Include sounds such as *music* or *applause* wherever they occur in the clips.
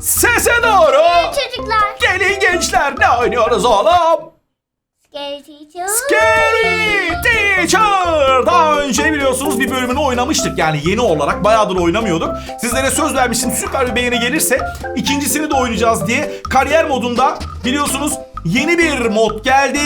Sese doğru. Çocuklar. Gelin gençler ne oynuyoruz oğlum? Scary teacher. Scary Teacher! Daha önce biliyorsunuz bir bölümünü oynamıştık. Yani yeni olarak bayağıdır oynamıyorduk. Sizlere söz vermiştim süper bir beğeni gelirse ikincisini de oynayacağız diye. Kariyer modunda biliyorsunuz yeni bir mod geldi.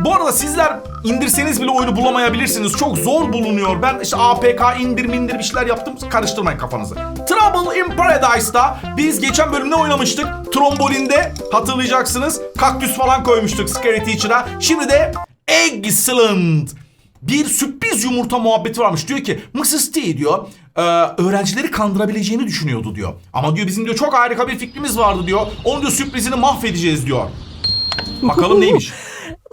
Bu arada sizler indirseniz bile oyunu bulamayabilirsiniz. Çok zor bulunuyor. Ben işte APK indir mindir bir şeyler yaptım. Karıştırmayın kafanızı. Trouble in Paradise'da biz geçen bölümde oynamıştık. Trombolinde hatırlayacaksınız. Kaktüs falan koymuştuk Scary Teacher'a. Şimdi de Excellent. Bir sürpriz yumurta muhabbeti varmış. Diyor ki Mrs. T diyor e, öğrencileri kandırabileceğini düşünüyordu diyor. Ama diyor bizim diyor çok harika bir fikrimiz vardı diyor. Onun diyor sürprizini mahvedeceğiz diyor. *laughs* Bakalım neymiş?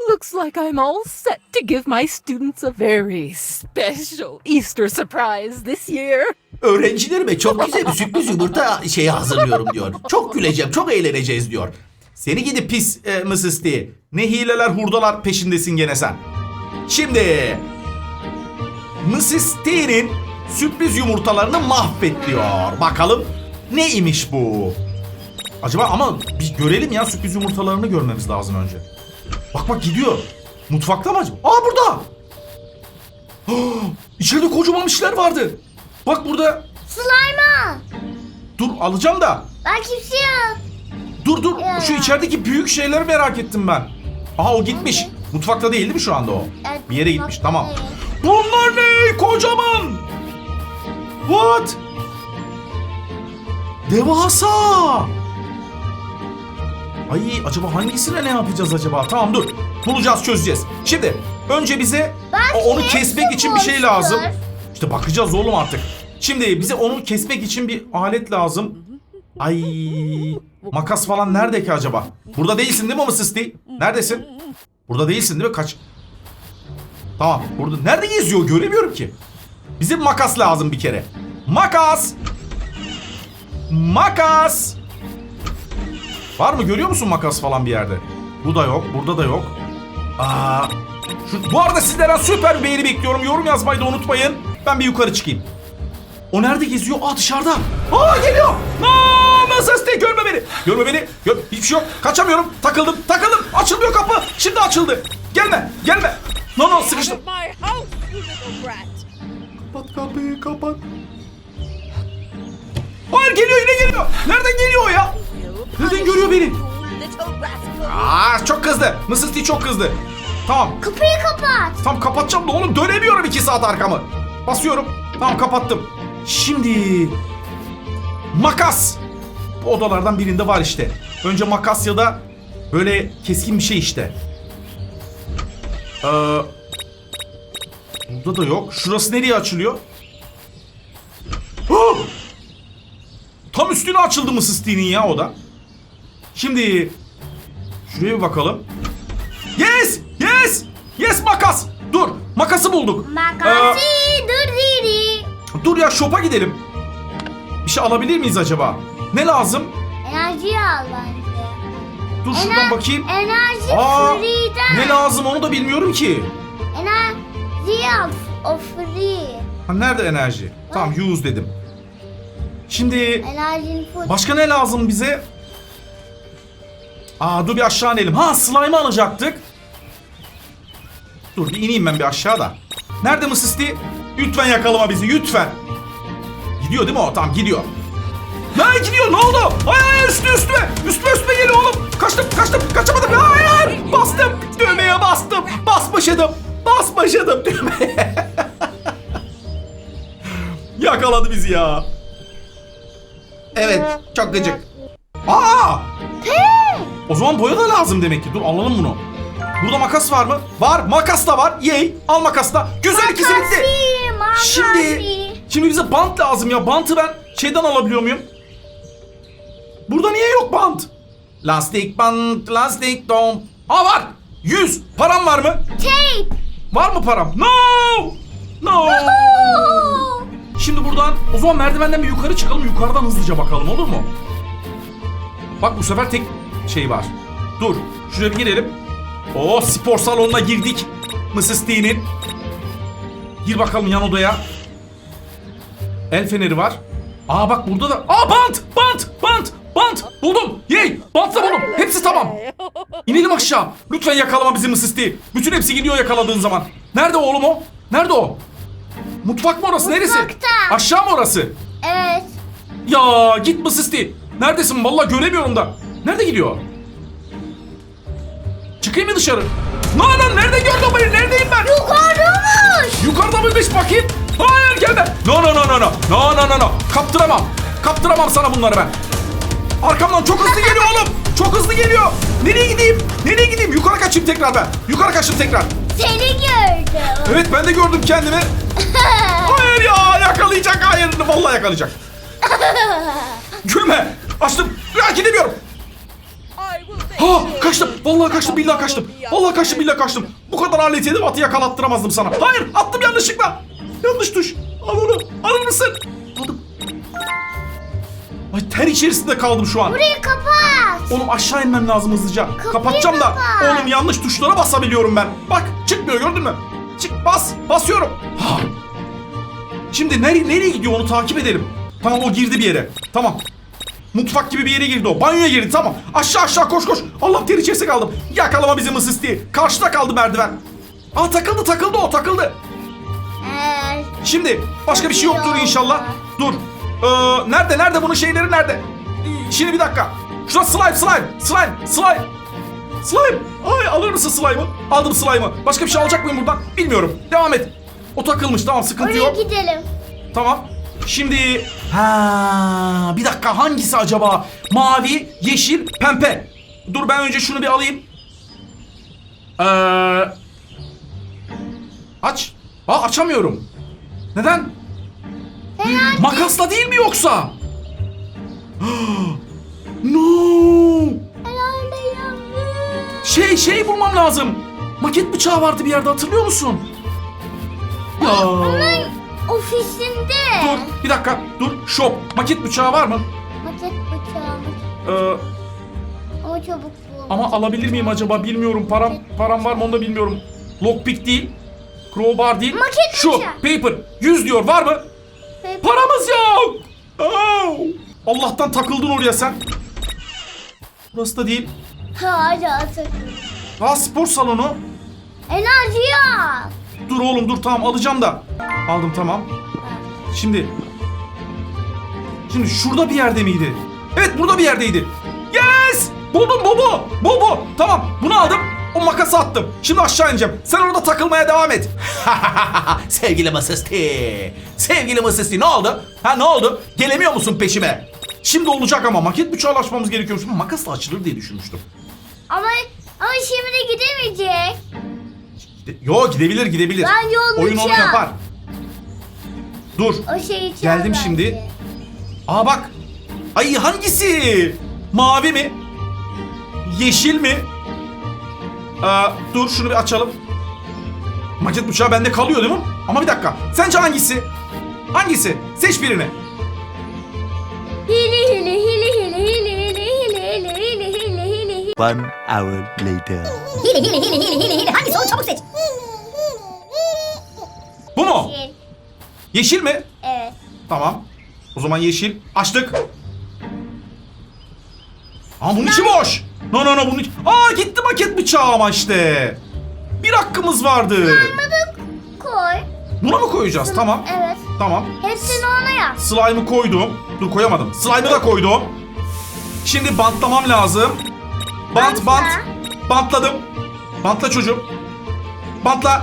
Looks like I'm all set to give my students a very special Easter surprise this year. Öğrencilerime çok güzel bir sürpriz yumurta şeyi hazırlıyorum diyor. Çok güleceğim, çok eğleneceğiz diyor. Seni gidi pis e, Mrs. T. Ne hileler hurdalar peşindesin gene sen. Şimdi Mrs. T'nin sürpriz yumurtalarını mahvet diyor. Bakalım neymiş bu? Acaba ama bir görelim ya sürpriz yumurtalarını görmemiz lazım önce. Bak bak gidiyor. Mutfakta mı acaba? Aa burada. *gasps* İçeride kocaman bir şeyler vardı. Bak burada Slime'a. Dur alacağım da. Ben kimseyim. Dur dur. Ya. Şu içerideki büyük şeyleri merak ettim ben. Aha o gitmiş. Mutfakta değil değil mi şu anda o? Evet, Bir yere gitmiş. Tamam. mutfaktayım. Bunlar ne? Kocaman. What? Devasa. Ay acaba hangisine ne yapacağız acaba? Tamam dur. Bulacağız çözeceğiz. Şimdi önce bize o- onu hepsi kesmek için bir şey lazım. İşte bakacağız oğlum artık. Şimdi bize onu kesmek için bir alet lazım. Ay makas falan nerede ki acaba? Burada değilsin değil mi Mısısti? Neredesin? Burada değilsin değil mi? Kaç? Tamam burada. Nerede geziyor? Göremiyorum ki. Bize makas lazım bir kere. Makas! Makas! Var mı? Görüyor musun makas falan bir yerde? Bu da yok. Burada da yok. Aa, şu, bu arada sizlerden süper bir beğeni bekliyorum. Yorum yazmayı da unutmayın. Ben bir yukarı çıkayım. O nerede geziyor? Aa dışarıda. Aa geliyor. Aa nasıl de görme beni. Görme beni. Gör, hiçbir şey yok. Kaçamıyorum. Takıldım. Takıldım. Açılmıyor kapı. Şimdi açıldı. Gelme. Gelme. No no sıkıştım. Kapat kapıyı kapat. Hayır geliyor yine geliyor. Nereden geliyor o ya? Nereden görüyor beni? Aa çok kızdı. Mrs. T çok kızdı. Tamam. Kapıyı kapat. Tam kapatacağım da oğlum dönemiyorum iki saat arkamı. Basıyorum. Tamam kapattım. Şimdi makas. Bu odalardan birinde var işte. Önce makas ya da böyle keskin bir şey işte. Ee, burada da yok. Şurası nereye açılıyor? *gasps* Tam üstüne açıldı mı Sisti'nin ya o da. Şimdi şuraya bir bakalım. Yes! Yes! Yes makas! Dur! Makası bulduk. Makasi dur diri. Ee, dur ya shop'a gidelim. Bir şey alabilir miyiz acaba? Ne lazım? Enerji al bence. Dur şuradan Ener- bakayım. Enerji Aa, free'den. ne lazım onu da bilmiyorum ki. Enerji al. O free. Ha, nerede enerji? Tamam use dedim. Şimdi Enerjin full. başka ne lazım bize? Aa dur bir aşağı inelim. Ha slime alacaktık. Dur bir ineyim ben bir aşağıda. Nerede Mısısti? Lütfen yakalama bizi lütfen. Gidiyor değil mi o? Tamam gidiyor. Ne gidiyor ne oldu? Ay ay üstüme üstüme. Üstüme üstüme geliyor oğlum. Kaçtım kaçtım kaçamadım. Hayır bastım. Düğmeye bastım. Basmışadım. Basmışadım düğmeye. *laughs* Yakaladı bizi ya. Evet çok gıcık. Aa! O zaman boya da lazım demek ki. Dur alalım bunu. Burada makas var mı? Var. Makas da var. Yey. Al makas da. Güzel ikisi bitti. Makasi, makasi. Şimdi şimdi bize bant lazım ya. Bantı ben şeyden alabiliyor muyum? Burada niye yok bant? Lastik bant, lastik don. Aa var. 100. Param var mı? Tape. Var mı param? No! No! Oo. Şimdi buradan o zaman merdivenden bir yukarı çıkalım. Yukarıdan hızlıca bakalım olur mu? Bak bu sefer tek şey var. Dur. Şuraya bir girelim. Oo spor salonuna girdik. Mrs. T'nin. Gir bakalım yan odaya. El feneri var. Aa bak burada da. Aa bant! Bant! Bant! Bant! Buldum! Yey! Bantla buldum! Hepsi tamam. İnelim aşağı. Lütfen yakalama bizi mısısti. Bütün hepsi gidiyor yakaladığın zaman. Nerede oğlum o? Nerede o? Mutfak mı orası? Neresi? Mutfakta. Aşağı mı orası? Evet. Ya git mısısti. Neredesin? Vallahi göremiyorum da. Nerede gidiyor? Çıkayım mı dışarı? Lan lan nerede gördün beni? Neredeyim ben? Yukarıdamış. Yukarıda mıymış bakayım? Hayır gelme. No no no no no. No no no no. Kaptıramam. Kaptıramam sana bunları ben. Arkamdan çok hızlı geliyor oğlum. Çok hızlı geliyor. Nereye gideyim? Nereye gideyim? Yukarı kaçayım tekrar ben. Yukarı kaçtım tekrar. Seni gördüm. Evet ben de gördüm kendimi. *laughs* Hayır ya yakalayacak. Hayır vallahi yakalayacak. *laughs* Gülme. Açtım. Ya gidemiyorum. Ha kaçtım. Vallahi kaçtım. Billahi kaçtım. Vallahi kaçtım. Billahi kaçtım. Bu kadar alet yedim atı yakalattıramazdım sana. Hayır attım yanlışlıkla. Yanlış tuş. Al onu. Alır mısın? Aldım. Ay ter içerisinde kaldım şu an. Burayı kapat. Oğlum aşağı inmem lazım hızlıca. Kapatacağım da. kapat. Oğlum yanlış tuşlara basabiliyorum ben. Bak çıkmıyor gördün mü? Çık bas. Basıyorum. Ha. Şimdi nereye, nereye gidiyor onu takip edelim. Tamam o girdi bir yere. Tamam. Mutfak gibi bir yere girdi o. Banyoya girdi tamam. Aşağı aşağı koş koş. Allah ter içerisinde kaldım. Yakalama bizi mısıs diye. Karşıda kaldı merdiven. Aa takıldı takıldı o takıldı. Ee, Şimdi başka bir şey yoktur inşallah. Dur. Ee, nerede nerede bunun şeyleri nerede? Şimdi bir dakika. Şurada slime slime slime slime. Slime. Ay alır mısın slime'ı? Aldım slime'ı. Başka bir şey alacak mıyım buradan? Bilmiyorum. Devam et. O takılmış tamam sıkıntı oraya yok. gidelim. Tamam. Şimdi ha bir dakika hangisi acaba? Mavi, yeşil, pembe. Dur ben önce şunu bir alayım. Ee, aç. Aa açamıyorum. Neden? Makasla değil mi yoksa? *gasps* no. Herhalde yanlış. Şey şey bulmam lazım. Maket bıçağı vardı bir yerde hatırlıyor musun? Ya. Ofisinde. Dur bir dakika dur. Shop. Maket bıçağı var mı? Maket bıçağı. Ee, Ama çabuk bul. ama alabilir miyim acaba bilmiyorum. Param param var mı onu da bilmiyorum. Lockpick değil. Crowbar değil. Maket Şu bıçağı. paper 100 diyor var mı? Ve- Paramız yok. Aa! Allah'tan takıldın oraya sen. Burası da değil. Hadi atın. Aa spor salonu. Enerji al. Dur oğlum dur tamam alacağım da. Aldım tamam. Şimdi. Şimdi şurada bir yerde miydi? Evet burada bir yerdeydi. Yes! Buldum Bobo. Bobo. Tamam bunu aldım. O makası attım. Şimdi aşağı ineceğim. Sen orada takılmaya devam et. *laughs* Sevgili Masisti. Sevgili Masisti ne oldu? Ha ne oldu? Gelemiyor musun peşime? Şimdi olacak ama maket bıçağı açmamız gerekiyormuş. Makasla açılır diye düşünmüştüm. Ama ama şimdi gidemeyecek. Yo gidebilir gidebilir. Ben yollayacağım. Oyun onu yapar. Dur. O şeyi çal Geldim bence. şimdi. Aa bak. Ay hangisi? Mavi mi? Yeşil mi? Aa, dur şunu bir açalım. Maket bıçağı bende kalıyor değil mi? Ama bir dakika. Sence hangisi? Hangisi? Seç birini. One hour later. Hile hile hile hile hile hile. Hangisi o çabuk seç. Bu mu? Hili. Yeşil mi? Evet. Tamam. O zaman yeşil. Açtık. Ama bunun içi boş. No no no bunun içi... Aa gitti maket bıçağı ama işte. Bir hakkımız vardı. Slime'ı koy. Buna mı koyacağız? Tamam. Evet. Tamam. Hepsini ona yap. Slime'ı koydum. Dur koyamadım. Slime'ı da koydum. Şimdi bantlamam lazım. Bant bant. Bantladım. Bantla çocuğum. Bantla.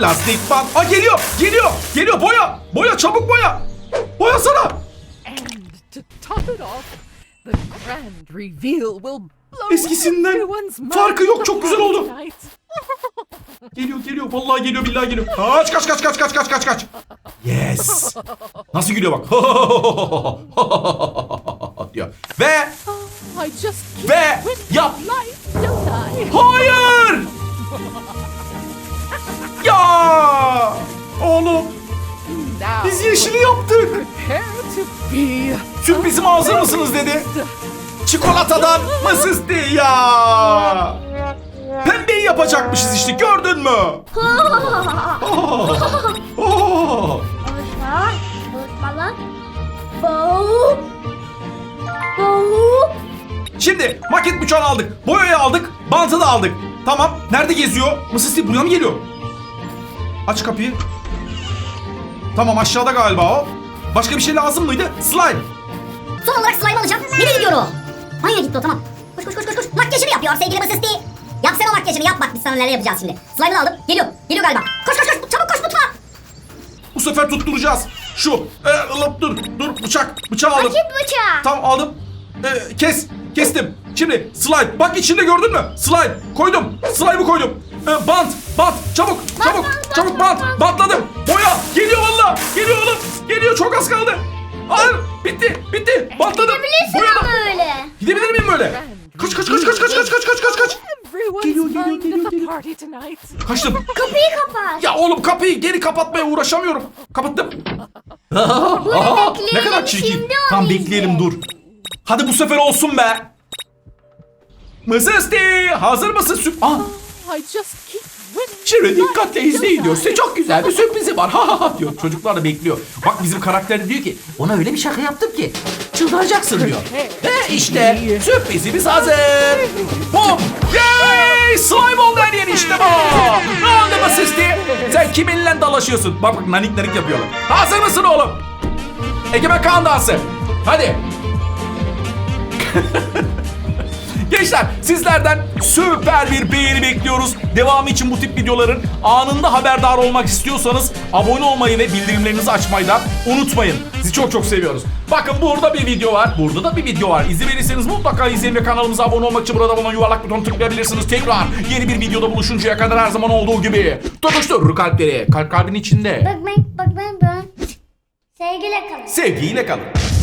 Lastik bant. Aa geliyor. Geliyor. Geliyor. Boya. Boya çabuk boya. Boya sana. And to top it off, the grand reveal will blow Eskisinden everyone's mind farkı yok, çok güzel oldu. tonight. *laughs* Geliyor geliyor. Vallahi geliyor billahi geliyor. Kaç kaç kaç kaç kaç kaç kaç kaç. Yes. Nasıl gülüyor bak. *laughs* diyor. Ve ve yap. Hayır! Ya! Oğlum! Biz yeşili yaptık. Siz bizim hazır mısınız dedi. Çikolatadan mısız diye ya. Pembeyi yapacakmışız işte gördün mü? Oh. Oh. Aa, aa. Boğul. Boğul. Şimdi maket bıçağını aldık. Boyayı aldık. Bantı da aldık. Tamam. Nerede geziyor? Mısır Steve buraya mı geliyor? Aç kapıyı. Tamam aşağıda galiba o. Başka bir şey lazım mıydı? Slime. Son olarak slime alacağım. Nereye gidiyor o? Banyoya gitti o tamam. Koş koş koş koş koş. Makyajını yapıyor sevgili Masisti. Yap sen o makyajını yap bak biz sana neler yapacağız şimdi. Slime'ını aldım. Geliyor. Geliyor galiba. Koş koş koş. Çabuk koş mutfağa. Bu sefer tutturacağız. Şu. E, ılıp, dur. Dur bıçak. Bıçağı aldım. Rakip bıçağı. Tamam aldım. E, kes. Kestim. Şimdi slime. Bak içinde gördün mü? Slime. Koydum. Slime'ı koydum. E, bant. Bant. Çabuk. Çabuk. çabuk bant, bant. bant. Bantladım. Boya. Geliyor valla. Geliyor oğlum. Geliyor. Çok az kaldı. Hayır. Bitti. Bitti. Bantladım. Gidebilirsin Boyadım. ama öyle. Gidebilir miyim böyle? Kaç kaç kaç kaç kaç kaç kaç kaç kaç kaç. Geliyor, geliyor, geliyor, geliyor. Kaçtım. Kapıyı kapat. Ya oğlum kapıyı geri kapatmaya uğraşamıyorum. Kapattım. ne bekleyelim, kadar çirkin. Tam bekleyelim dur. Hadi bu sefer olsun be. Mızısti hazır mısın? Ah, keep winning. Şirin dikkatle izleyin diyor. Size çok güzel bir sürprizi var. Ha ha ha diyor. Çocuklar da bekliyor. Bak bizim karakter de diyor ki ona öyle bir şaka yaptım ki çıldıracaksın diyor. Ve işte sürprizimiz hazır. Bum! Yay! Slime oldu her yer işte bu. Ne oldu Mızısti? Sen kiminle dalaşıyorsun? Bak bak nanik nanik yapıyorlar. Hazır mısın oğlum? Egemen Kaan dansı. Hadi. *laughs* Gençler sizlerden süper bir beğeni bekliyoruz. Devamı için bu tip videoların anında haberdar olmak istiyorsanız abone olmayı ve bildirimlerinizi açmayı da unutmayın. Sizi çok çok seviyoruz. Bakın burada bir video var. Burada da bir video var. İzlemediyseniz mutlaka izleyin ve kanalımıza abone olmak için burada bulunan yuvarlak butonu tıklayabilirsiniz. Tekrar yeni bir videoda buluşuncaya kadar her zaman olduğu gibi tutuştur kalpleri. Kalp kalbin içinde. Bak ben, bak ben, ben. Sevgiyle kalın. Sevgiyle kalın.